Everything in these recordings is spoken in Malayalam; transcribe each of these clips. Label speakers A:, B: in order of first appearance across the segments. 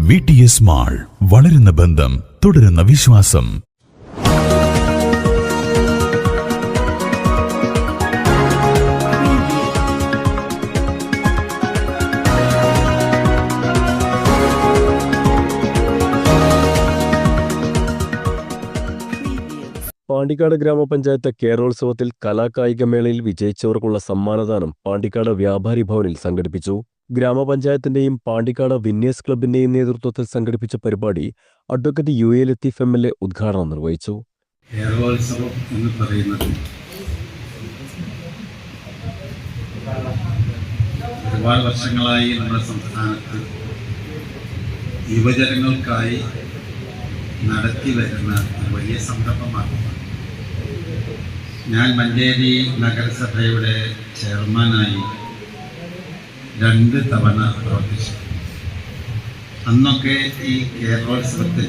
A: വി മാൾ വളരുന്ന ബന്ധം തുടരുന്ന വിശ്വാസം.
B: പാണ്ടിക്കാട് ഗ്രാമപഞ്ചായത്ത് കേരളോത്സവത്തിൽ കലാകായികമേളയിൽ വിജയിച്ചവർക്കുള്ള സമ്മാനദാനം പാണ്ടിക്കാട് വ്യാപാരി ഭവനിൽ സംഘടിപ്പിച്ചു. ഗ്രാമപഞ്ചായത്തിന്റെയും പാണ്ടിക്കാട് വിന്നേഴ്സ് ക്ലബിന്റെയും നേതൃത്വത്തിൽ സംഘടിപ്പിച്ച പരിപാടി advocate U A Latheef M L A ഉദ്ഘാടനം നിർവഹിച്ചു.
C: എന്ന് പറയുന്നത് ഒരുപാട് വർഷങ്ങളായി നമ്മുടെ സംസ്ഥാനത്ത് യുവജനങ്ങൾക്കായി നടത്തി വരുന്ന വലിയ സംരംഭമാണ്. ഞാൻ മഞ്ചേരി നഗരസഭയുടെ ചെയർമാനായി രണ്ട് തവണ പ്രവർത്തിച്ചു. അന്നൊക്കെ ഈ കേരളോത്സവത്തിൽ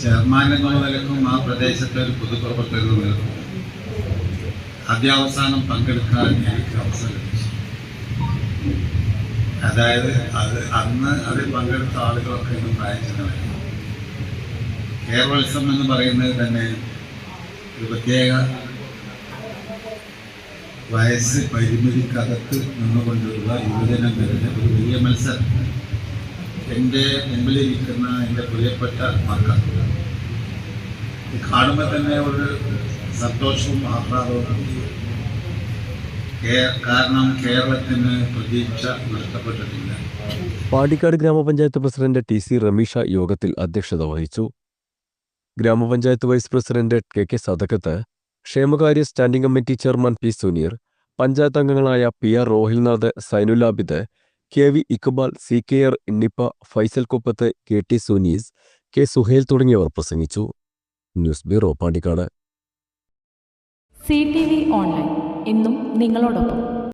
C: ചെയർമാനങ്ങൾ നൽകും ആ പ്രദേശത്തെ ഒരു പൊതുപ്രവർത്തകർ നൽകും നിലക്കും ആദ്യാവസാനം പങ്കെടുക്കാൻ എനിക്ക് അവസരം ലഭിച്ചു. അതായത് അത് അന്ന് അതിൽ പങ്കെടുത്ത ആളുകളൊക്കെ ഇന്ന് പ്രായചെന്നവരാണ് കേരളോത്സവം എന്ന് പറയുന്നത് തന്നെ ഒരു പ്രത്യേക വയസ്സ് പരിമിതിക്കകത്ത് നിന്നുകൊണ്ടുള്ള യുവജനങ്ങളുടെ ഒരു വലിയ മത്സരം. എന്റെ മുമ്പിലിരിക്കുന്ന എന്റെ പ്രിയപ്പെട്ട മക്കൾ. കാണുമ്പോൾ തന്നെ ഒരു സന്തോഷവും ആഹ്ലാദവും. കാരണം
B: ഗ്രാമപഞ്ചായത്ത് പ്രസിഡന്റ് ടി സി റമീഷ യോഗത്തിൽ അധ്യക്ഷത വഹിച്ചു. ഗ്രാമപഞ്ചായത്ത് vice president K K Sadakkath ക്ഷേമകാര്യ standing committee chairman P Suneer panchayat അംഗങ്ങളായ P R Rohilnath Sainulabid K V Iqbal C K R ഇന്നിപ്പ Faisal Kuppath K T Sunees K Suhail തുടങ്ങിയവർ പ്രസംഗിച്ചു. News bureau Pandikkad.
D: C T V online. ഇന്നും നിങ്ങളോടൊപ്പം.